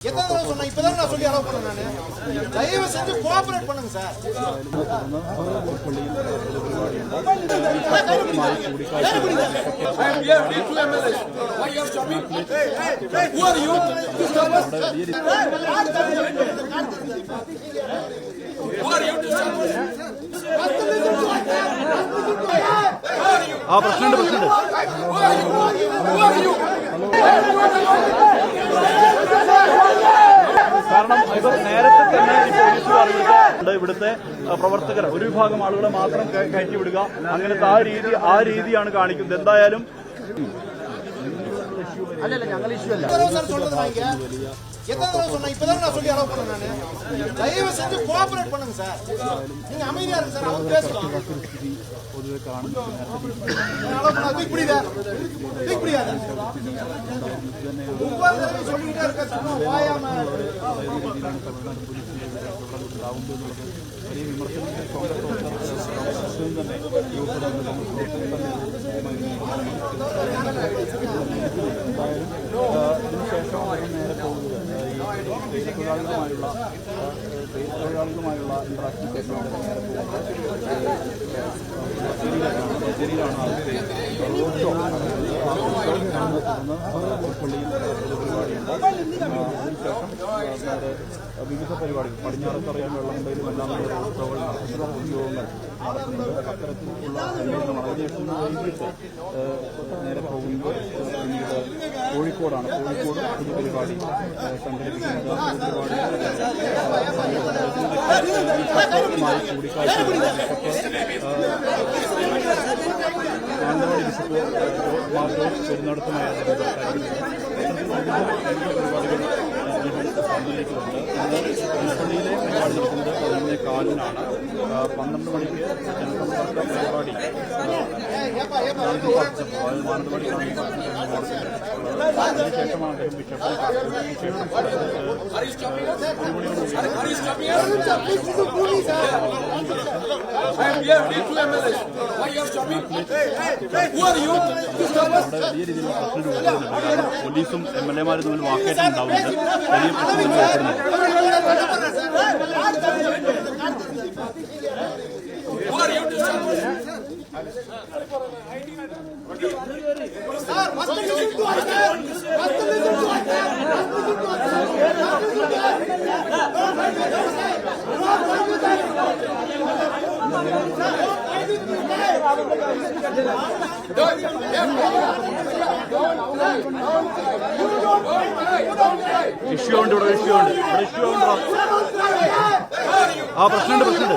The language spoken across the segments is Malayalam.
எத்தனை சொன்னேன்? இப்பதான் நான் சொல்லி அலோவ் பண்ணேன் நான். தயவு பண்ணுங்க சார். ஆ பிரசிடென்ட் பிரசிடென்ட் കാരണം ഇത് നേരത്തെ തന്നെ ഈ പോലീസുകാർക്ക് ഇവിടുത്തെ പ്രവർത്തകർ ഒരു വിഭാഗം ആളുകളെ മാത്രം കയറ്റി വിടുക. അങ്ങനത്തെ ആ രീതി ആ രീതിയാണ് കാണിക്കുന്നത്. എന്തായാലും അല്ലല്ല ഞങ്ങൾ ഇഷ്യൂ അല്ല. எத்தனை தடவை சொன்னேன் இப்பதான் நான் சொல்லி அலோவ் பண்ணேன் நானு. தயவு செஞ்சு கோஆபரேட் பண்ணுங்க சார். நீங்க அமைதியா இருங்க சார் அவங்க பேசலாம். அலோவ் பண்ணா தூக்கி பிடிதா தூக்கி பிடிக்காத ஒவ்வொரு தடவை சொல்லிக்கிட்டே இருக்க சும்மா வாயாம. തൊഴിലാളികളുമായുള്ള തൊഴിലാളികളുമായുള്ള വിവിധ പരിപാടികൾ പടിഞ്ഞാറത്തറിയാൻ വെള്ളമുണ്ടെങ്കിലും എല്ലാം ഉത്സവങ്ങൾ നടത്തുന്ന ഉദ്യോഗങ്ങൾ നടത്തുന്നുണ്ട് അത്തരത്തിലുള്ള അന്വേഷണം അതിനുശേഷം വൈകിട്ട് നേരെ പോകുന്നത് പിന്നീട് കോഴിക്കോടാണ് കോഴിക്കോട് പുതിയ പരിപാടി സംഘടിപ്പിക്കുന്നത് കൂടിക്കാഴ്ച മാനന്തവാടി ബിഷപ്പ് മാർഗോസ് പെരുന്നടത്തുമായ പള്ളിയിലെ പരിപാടി നടക്കുന്നത് പതിനൊന്നേ കാലിനാണ് പന്ത്രണ്ട് മണിക്ക് ജനസമ്പർക്ക പരിപാടി മാനന്തവാടി അതിനുശേഷമാണ് അദ്ദേഹം ബിഷപ്പ് അവിടെ വലിയ രീതിയിലുള്ള പ്രശ്നം രൂപപ്പെടുന്നുണ്ട് കാരണം പോലീസും എം എൽ എമാരും തമ്മിൽ വാക്കേറ്റം ഉണ്ടാവുന്നുണ്ട് വലിയ പ്രശ്നം രൂപപ്പെടുന്നുണ്ട് ഇഷ്യൂ ഉണ്ട് ഇവിടെ ഇഷ്യൂ ഉണ്ട് ഇവിടെ ഇഷ്യൂ ഉണ്ടോ ആ പ്രശ്നമുണ്ട് പ്രശ്നമുണ്ട്.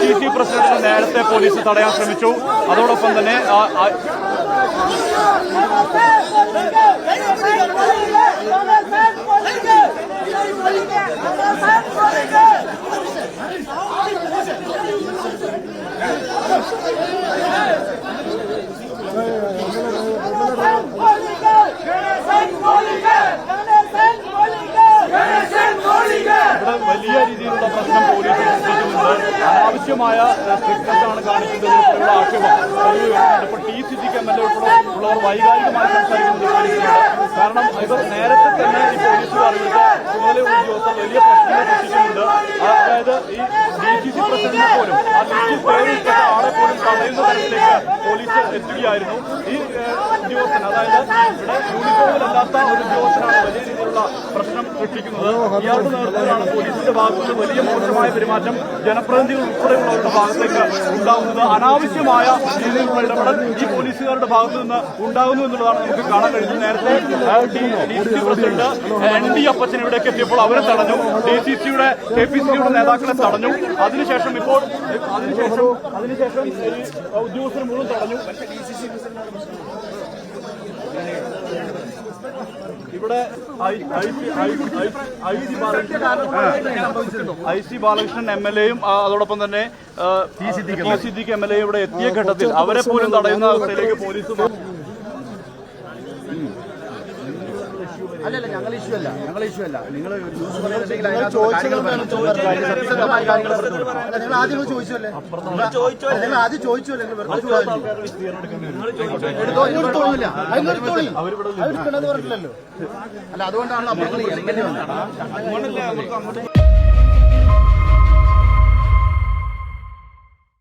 സി സി പ്രസിഡന്റിനെ നേരത്തെ പോലീസ് തടയാൻ ശ്രമിച്ചു. അതോടൊപ്പം തന്നെ ഇവിടെ വലിയ രീതിയിലുള്ള പ്രശ്നം പോലീസ് അനാവശ്യമായ സ്ട്രിക്ട്നെസ്സാണ് കാണിക്കുന്നത് ഉൾപ്പെടെയുള്ള ആക്ഷേപം. ഇപ്പോൾ ടി സി ജിക്ക് എം എൽ എ ഉൾപ്പെടെ ഉള്ളവർ വൈകാരികമായി സംസാരിക്കുന്നത് കാരണം ഇവർ നേരത്തെ തന്നെ ഈ പോലീസ് അറിയിച്ച ചുമതല ഉദ്യോഗസ്ഥർ വലിയ പ്രശ്നങ്ങൾ സൃഷ്ടിക്കുന്നുണ്ട് അതായത് ഈ ഡി സി സി പ്രസിഡന്റിനെ പോലും ആ ലിസ്റ്റിൽ പേരിട്ട ആളെ പോലും തടയുന്ന തരത്തിലേക്ക് പോലീസ് എത്തുകയായിരുന്നു. ഈ ഉദ്യോഗസ്ഥൻ അതായത് ഇവിടെ യൂണിഫോമിലല്ലാത്ത ഒരു ഉദ്യോഗസ്ഥനാണ് വലിയ രീതിയിലുള്ള പ്രശ്നം സൃഷ്ടിക്കുന്നത്. ഇയാളുടെ നേതൃത്വത്തിലാണ് പോലീസിന്റെ ഭാഗത്തുനിന്ന് വലിയ മോശമായ പെരുമാറ്റം ജനപ്രതിനിധികൾ ഉൾപ്പെടെയുള്ളവരുടെ ഭാഗത്തേക്ക് ഉണ്ടാകുന്നത്. അനാവശ്യമായ രീതിയിലുള്ള ഇടപെടൽ ഈ പോലീസുകാരുടെ ഭാഗത്തു നിന്ന് ഉണ്ടാകുന്നു എന്നുള്ളതാണ് നമുക്ക് കാണാൻ കഴിയുന്നത്. നേരത്തെ D C president N D Appachan ഇവിടേക്ക് എത്തിയപ്പോൾ അവരെ തടഞ്ഞു. ഡി സി സിയുടെ കെ പി സിയുടെ നേതാക്കളെ തടഞ്ഞു. അതിനുശേഷം ഇപ്പോൾ അതിനുശേഷം അതിനുശേഷം ഉദ്യോഗസ്ഥർ മുഴുവൻ തടഞ്ഞു. ഇവിടെ I C Balakrishnan M L എയും അതോടൊപ്പം തന്നെ T Siddique M L A ഇവിടെ എത്തിയ ഘട്ടത്തിൽ അവരെ പോലും തടയുന്ന അവസ്ഥയിലേക്ക് പോലീസ് അല്ലല്ല ഞങ്ങൾ ഇഷ്യൂ അല്ല. ഞങ്ങൾ ഇഷ്യൂ അല്ല. നിങ്ങൾ ന്യൂസ് പറയുന്നുണ്ടെങ്കിൽ നിങ്ങൾ ആദ്യം ചോദിച്ചല്ലേ നിങ്ങൾ ആദ്യം ചോദിച്ചല്ലേ എടുത്തോ എടുത്തോളില്ല പറഞ്ഞില്ലല്ലോ അല്ല അതുകൊണ്ടാണല്ലോ അപ്പോൾ വന്നത്.